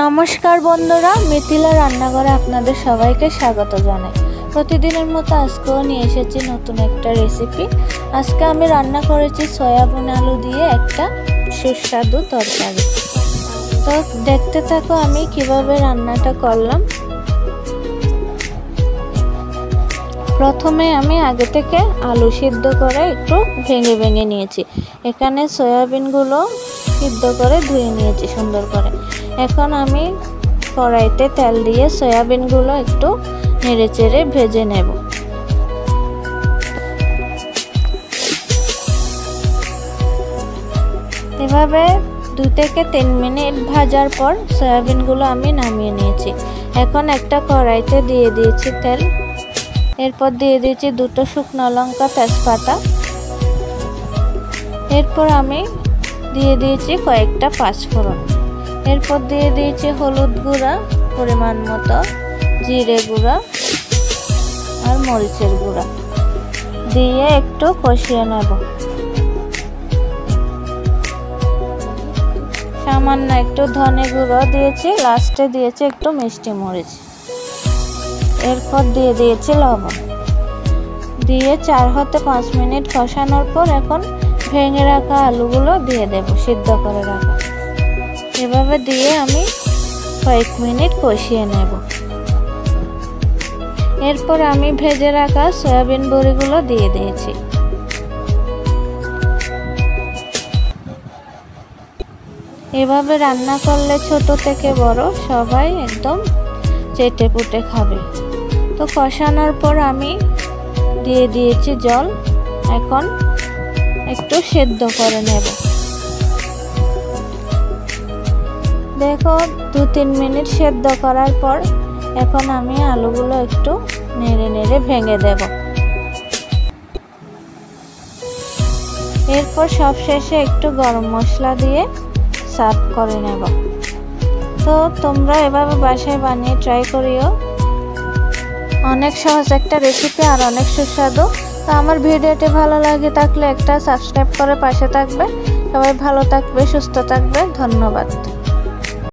নমস্কার বন্ধুরা, মিথিলা রান্নাঘরে আপনাদের সবাইকে স্বাগত জানাই। প্রতিদিনের মতো আজকেও নিয়ে এসেছি নতুন একটা রেসিপি আজকে আমি রান্না করেছি সয়াবিন আলু দিয়ে একটা সুস্বাদু তরকারি। তো দেখতে থাকো আমি কীভাবে রান্নাটা করলাম। প্রথমে আমি আগে থেকে আলু সিদ্ধ করে একটু ভেঙে ভেঙে নিয়েছি। এখানে সয়াবিনগুলো সিদ্ধ করে ধুয়ে নিয়েছি সুন্দর করে। এখন আমি কড়াইতে তেল দিয়ে সয়াবিনগুলো একটু নেড়ে চেড়ে ভেজে নেব। এভাবে দু থেকে তিন মিনিট ভাজার পর সয়াবিনগুলো আমি নামিয়ে নিয়েছি। এখন একটা কড়াইতে দিয়ে দিয়েছি তেল। এরপর দিয়ে দিয়েছি দুটো শুকনো লঙ্কা তেজপাতা। এরপর আমি দিয়ে দিয়েছি কয়েকটা পাঁচফোড়ন। এরপর দিয়ে দিয়েছি হলুদ গুঁড়া পরিমাণ মতো, জিরে গুঁড়া আর মরিচের গুঁড়া। দিয়ে একটু কষিয়ে নেব। সামান্য একটু ধনে গুঁড়ো দিয়েছি, লাস্টে দিয়েছি একটু মিষ্টি মরিচ। এরপর দিয়ে দিয়েছি লবণ। দিয়ে চার হতে পাঁচ মিনিট কষানোর পর এখন ভেঙে রাখা আলুগুলো দিয়ে দেব, সিদ্ধ করে রাখা। এভাবে দিয়ে আমি কয়েক মিনিট কষিয়ে নেব। এরপর আমি ভেজে রাখা সয়াবিন বড়িগুলো দিয়ে দিয়েছি। এভাবে রান্না করলে ছোট থেকে বড় সবাই একদম চেটে পুটে খাবে। তো কষানোর পর আমি দিয়ে দিয়েছি জল। এখন একটু সেদ্ধ করে নেব। দেখো দু তিন মিনিট সেদ্ধ করার পর এখন আমি আলুগুলো একটু নেড়ে নেড়ে ভেঙে দেব। এরপর সব শেষে একটু গরম মশলা দিয়ে সার্ভ করে নেব। তো তোমরা এভাবে বাসায় বানিয়ে ট্রাই করিও। অনেক সহজ একটা রেসিপি আর অনেক সুস্বাদু। তো আমার ভিডিওটি ভালো লাগে থাকলে একটা সাবস্ক্রাইব করে পাশে থাকবে। সবাই ভালো থাকবে, সুস্থ থাকবে। ধন্যবাদ।